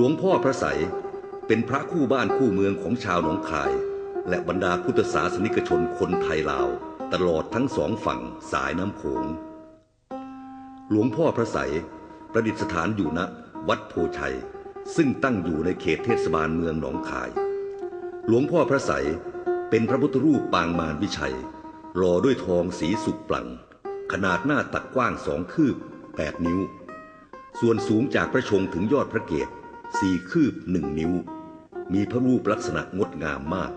หลวงพ่อพระไสยเป็นพระคู่บ้านคู่เมืองของชาวหนองคาย และบรรดาพุทธศาสนิกชนคนไทยลาว ตลอดทั้งสองฝั่งสายน้ำโขง หลวงพ่อพระไสยประดิษฐานอยู่ณวัดโพชัย ซึ่งตั้งอยู่ในเขตเทศบาลเมืองหนองคาย หลวงพ่อพระไสยเป็นพระพุทธรูปปางมารวิชัยหล่อด้วยทองสีสุกปลัง ขนาดหน้าตักกว้างสองคืบแปดนิ้ว ส่วนสูงจากพระชงถึงยอดพระเกศ สี่คืบหนึ่งนิ้ว มีพระรูปลักษณะงดงามมาก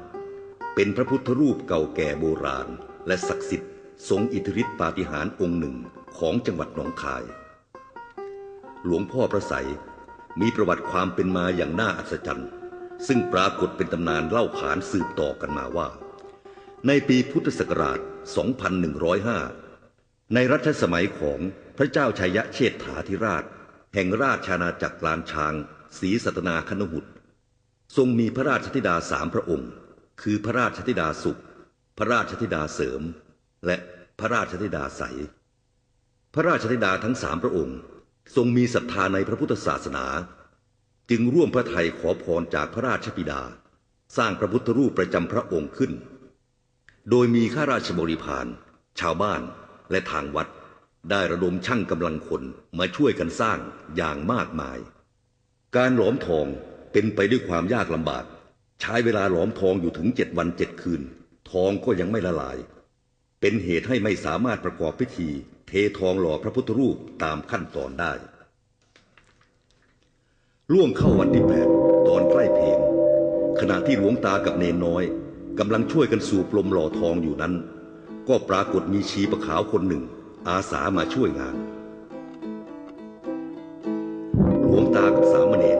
เป็นพระพุทธรูปเก่าแก่โบราณ และศักดิ์สิทธิ์ทรงอิทธิฤทธิปาฏิหาริย์องค์หนึ่งของจังหวัดหนองคาย หลวงพ่อพระไสยมีประวัติความเป็นมาอย่างน่าอัศจรรย์ ซึ่งปรากฏเป็นตำนานเล่าขานสืบต่อกันมาว่า ในปีพุทธศักราช 2105 ในรัชสมัยของพระเจ้าชัยเชษฐาธิราช แห่งราชอาณาจักรลานช้าง ศรีสัตนาคณหุตทรงมีพระราชธิดาสามพระองค์ คือพระราชธิดาสุข พระราชธิดาเสริม และพระราชธิดาใส พระราชธิดาทั้งสามพระองค์ ทรงมีศรัทธาในพระพุทธศาสนา จึงร่วมพระไทยขอพรจากพระราชบิดา สร้างพระพุทธรูปประจำพระองค์ขึ้น โดยมีข้าราชบริพาร ชาวบ้านและทางวัดได้ระดมช่างกำลังคนมาช่วยกันสร้างอย่างมากมาย การหลอมทองเป็นไปด้วยความยากลำบาก ใช้เวลาหลอมทองอยู่ถึงเจ็ดวันเจ็ดคืน ทองก็ยังไม่ละลาย เป็นเหตุให้ไม่สามารถประกอบพิธี เททองหล่อพระพุทธรูปตามขั้นตอนได้ ล่วงเข้าวันที่แปดตอนใกล้เพลงขณะที่หลวงตากับเนนน้อยกำลังช่วยกันสูบลมหล่อทองอยู่นั้น ก็ปรากฏมีชีประขาวคนหนึ่ง อาสามาช่วยงาน หลวงตากับสามเณร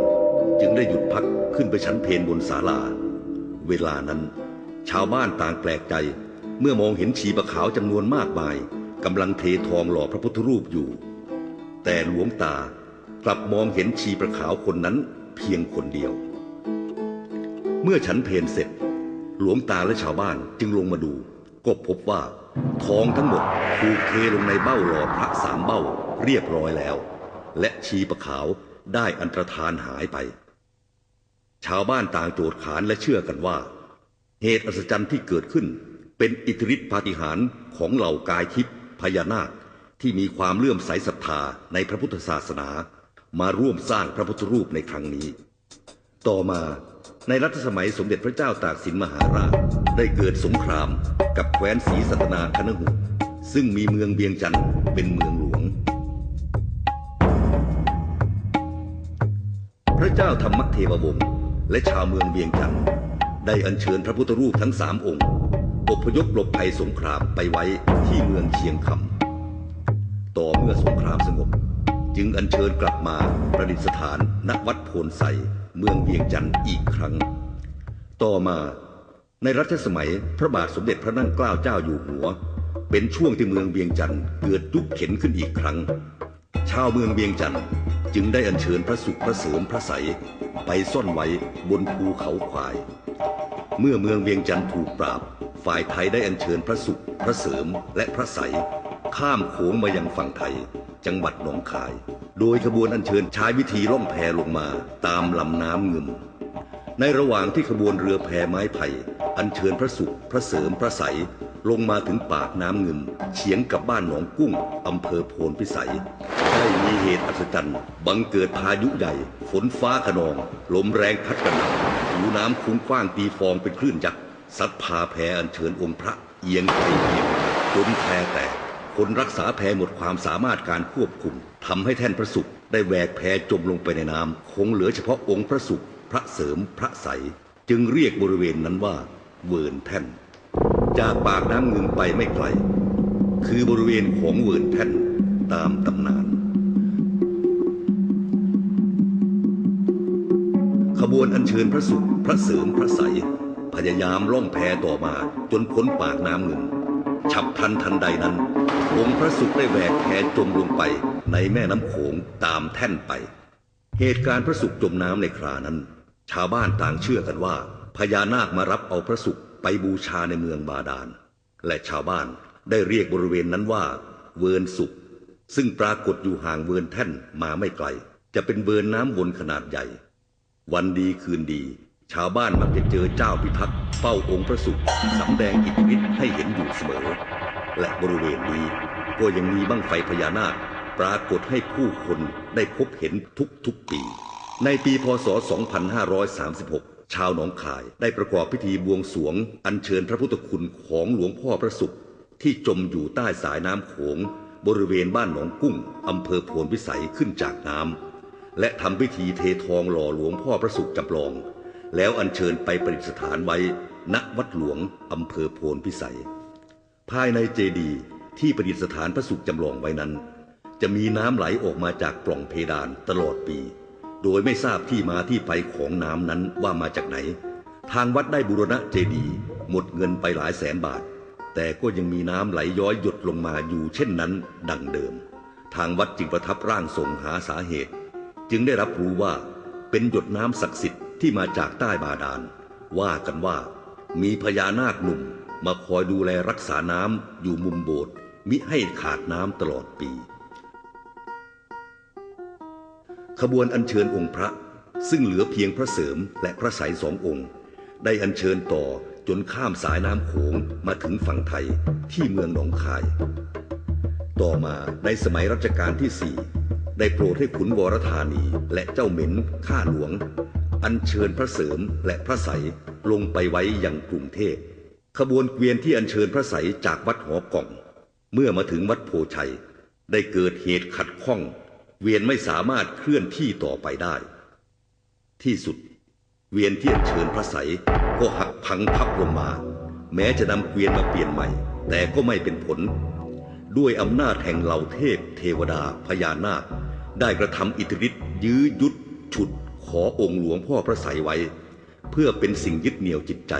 จึงได้หยุดพักขึ้นไปชั้นเพลบนศาลา เวลานั้น ชาวบ้านต่างแปลกใจ เมื่อมองเห็นชีประขาวจำนวนมากมายกำลังเททองหล่อพระพุทธรูปอยู่ แต่หลวงตากลับมองเห็นชีประขาวคนนั้นเพียงคนเดียว เมื่อฉันเพลเสร็จ หลวงตาและชาวบ้านจึงลงมาดูก็พบว่าทองทั้งหมดถูกเทลงในเบ้าหล่อพระสามเบ้าเรียบร้อยแล้ว และชีประขาว ได้อันตรธานหายไป ชาวบ้านต่างโจทย์ขานและเชื่อกันว่า เหตุอัศจรรย์ที่เกิดขึ้น เป็นอิทธิฤทธิปาฏิหาริย์ของเหล่ากายทิพย์พญานาคที่มีความเลื่อมใสศรัทธาในพระพุทธศาสนา มาร่วมสร้างพระพุทธรูปในครั้งนี้ ต่อมาในรัชสมัยสมเด็จพระเจ้าตากสินมหาราช ได้เกิดสงครามกับแคว้นศรีสัตนาคณหุซึ่งมีเมืองเบียงจันทร์เป็นเมืองหลวง จ้าธรรมเทววงศ์และชาวเมืองเบียงจันทร์ได้อัญเชิญพระพุทธรูปทั้งสามองค์อพยพหลบภัยสงครามไปไว้ที่เมืองเชียงคำ ต่อเมื่อสงครามสงบ จึงอัญเชิญกลับมาประดิษฐานณวัดโพนไซเมืองเวียงจันทร์อีกครั้ง ต่อมาในรัชสมัยพระบาทสมเด็จพระนั่งเกล้าเจ้าอยู่หัว เป็นช่วงที่เมืองเวียงจันทร์เกิดยุคเข็นขึ้นอีกครั้ง ชาวเมืองเวียงจันทร์ จึงได้อัญเชิญพระสุขพระเสริมพระใสไปซ่อนไว้บนภูเขาควาย เมื่อเมืองเวียงจันทร์ถูกปราบ ฝ่ายไทยได้อัญเชิญพระสุขพระเสริมและพระใส ข้ามโขงมายังฝั่งไทย จังหวัดหนองคาย โดยขบวนอัญเชิญใช้วิธีล่องแพลงมาตามลำน้ำเงึมในระหว่างที่ขบวนเรือแพไม้ไผ่ อัญเชิญพระสุขพระเสริมพระใส ลงมาถึงปากน้ำเงึมเฉียงกับบ้านหนองกุ้งอำเภอโพนพิสัย ได้มีเหตุอัศจรรย์ บังเกิดพายุใหญ่ ฝนฟ้าขนอง ลมแรงพัดกระหน่ำหูน้ำคุ้งกว้างตีฟองเป็นคลื่นยักษ์ซัดพาแพอัญเชิญองค์พระเอียงไปเอียงมาจนแพแตกคนรักษาแพหมดความสามารถการควบคุมทำให้แท่นพระสุขได้แหวกแพจมลงไปในน้ำคงเหลือเฉพาะองค์พระสุขพระเสริมพระใส จึงเรียกบริเวณนั้นว่า เวิร์นแท่น จากปากน้ำเงินไปไม่ไกล คือบริเวณของเวิร์นแท่นตามตำนาน ขบวนอัญเชิญพระสุขพระเสริมพระใส พยายามล่องแพต่อมาจนพ้นปากน้ำเงินฉับพลันทันใดนั้นองค์พระสุขได้แหวกแพจมลงไปในแม่น้ำโขงตามแท่นไป เหตุการณ์พระสุขจมน้ำในครานั้น ชาวบ้านต่างเชื่อกันว่า พญานาคมารับเอาพระสุข ไปบูชาในเมืองบาดาล และชาวบ้านได้เรียกบริเวณนั้นว่า เวินสุขซึ่งปรากฏอยู่ห่างเวินแท่นมาไม่ไกล จะเป็นเวินน้ำวนขนาดใหญ่ วันดีคืนดี ชาวบ้านมักจะเจอเจ้าพิทักษ์เฝ้าองค์พระศุกร์สำแดงอิทธิฤทธิ์ให้เห็นอยู่เสมอ และบริเวณนี้ก็ยังมีบั้งไฟพญานาคปรากฏให้ผู้คนได้พบเห็นทุกๆปี ในปีพศ 2536 ชาวหนองคายได้ประกอบพิธีบวงสวง อัญเชิญพระพุทธคุณของหลวงพ่อพระศุกร์ที่จมอยู่ใต้สายน้ำโขง บริเวณบ้านหนองกุ้งอำเภอโพนวิสัยขึ้นจากน้ำและทำพิธีเททองหล่อหลวงพ่อพระสุขจำลอง แล้วอัญเชิญไปประดิษฐานไว้ ณวัดหลวงอำเภอโพนพิสัย ภายในเจดีย์ที่ประดิษฐานพระสุขจำลองไว้นั้น จะมีน้ำไหลออกมาจากปล่องเพดานตลอดปี โดยไม่ทราบที่มาที่ไปของน้ำนั้นว่ามาจากไหน ทางวัดได้บูรณะเจดีย์หมดเงินไปหลายแสนบาท แต่ก็ยังมีน้ำไหลย้อยหยดลงมาอยู่เช่นนั้นดังเดิม ทางวัดจึงประทับร่างทรงหาสาเหตุ จึงได้รับรู้ว่าเป็นหยดน้ำศักดิ์สิทธิ์ที่มาจากใต้บาดาล ว่ากันว่า มีพญานาคหนุ่มมาคอยดูแลรักษาน้ำอยู่มุมโบสถ์มิให้ขาดน้ำตลอดปี ขบวนอัญเชิญองค์พระ ซึ่งเหลือเพียงพระเสริมและพระใสยสององค์ ได้อัญเชิญต่อจนข้ามสายน้ำโขงมาถึงฝั่งไทยที่เมืองหนองคาย ต่อมาในสมัยรัชกาลที่สี่ได้โปรดให้ขุนวรธานีและเจ้าเหม็นข้าหลวง อัญเชิญพระเสริมและพระใสยลงไปไว้อยังกรุงเทพขบวนเกวียนที่อัญเชิญพระใสยจากวัดหอกล่อง เมื่อมาถึงวัดโพชัย ได้เกิดเหตุขัดข้อง เวียนไม่สามารถเคลื่อนที่ต่อไปได้ ที่สุด เวียนเที่อัญเชิญพระใสก็หักพังพับลงมา แม้จะนำเกวียนมาเปลี่ยนใหม่ แต่ก็ไม่เป็นผล ด้วยอำนาจแห่งเหล่าเทพ เทวดาพญานาค ได้กระทำอิทธิฤทธิ์ยื้อยุดฉุดขอองค์หลวงพ่อพระไสไว้ เพื่อเป็นสิ่งยึดเหนี่ยวจิตใจ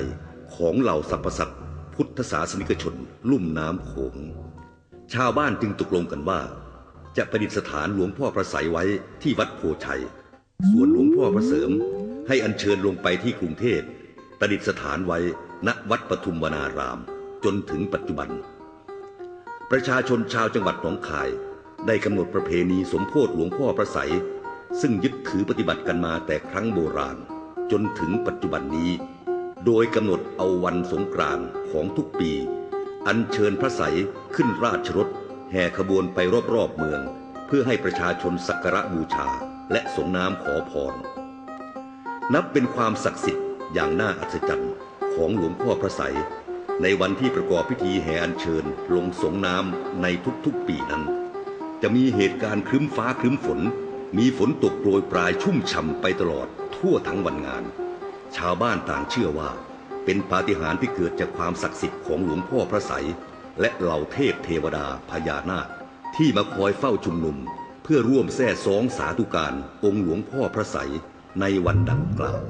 ของเหล่าสรรพสัตว์พุทธศาสนิกชน ลุ่มน้ำโขงชาวบ้านจึงตกลงกันว่า จะประดิษฐานหลวงพ่อพระไสยไว้ที่วัดโพชัย ส่วนหลวงพ่อพระเสริมให้อัญเชิญลงไปที่กรุงเทพประดิษฐานไว้ณวัดปทุมวนาราม จนถึงปัจจุบัน ประชาชนชาวจังหวัดหนองคาย ได้กำหนดประเพณีสมโพธิหลวงพ่อพระไสยซึ่งยึดถือปฏิบัติกันมาแต่ครั้งโบราณ จนถึงปัจจุบันนี้ โดยกำหนดเอาวันสงกรานต์ของทุกปี อัญเชิญพระไสยขึ้นราชรถ แห่ขบวนไปรอบๆเมือง เพื่อให้ประชาชนสักการะบูชาและสงน้ำขอพร นับเป็นความศักดิ์สิทธิ์อย่างน่าอัศจรรย์ของหลวงพ่อพระไสยในวันที่ประกอบพิธีแห่อัญเชิญลงสงน้ำในทุกๆปีนั้น จะมีเหตุการณ์ครึ้มฟ้าครึ้มฝน มีฝนตกโปรยปลายชุ่มฉ่ำไปตลอดทั่วทั้งวันงาน ชาวบ้านต่างเชื่อว่า เป็นปาฏิหาริย์ที่เกิดจากความศักดิ์สิทธิ์ของหลวงพ่อพระไสย และเหล่าเทพเทวดาพญานาค ที่มาคอยเฝ้าชุมนุม เพื่อร่วมแท้สองสาธุการองค์หลวงพ่อพระใสยในวันดังกล่าว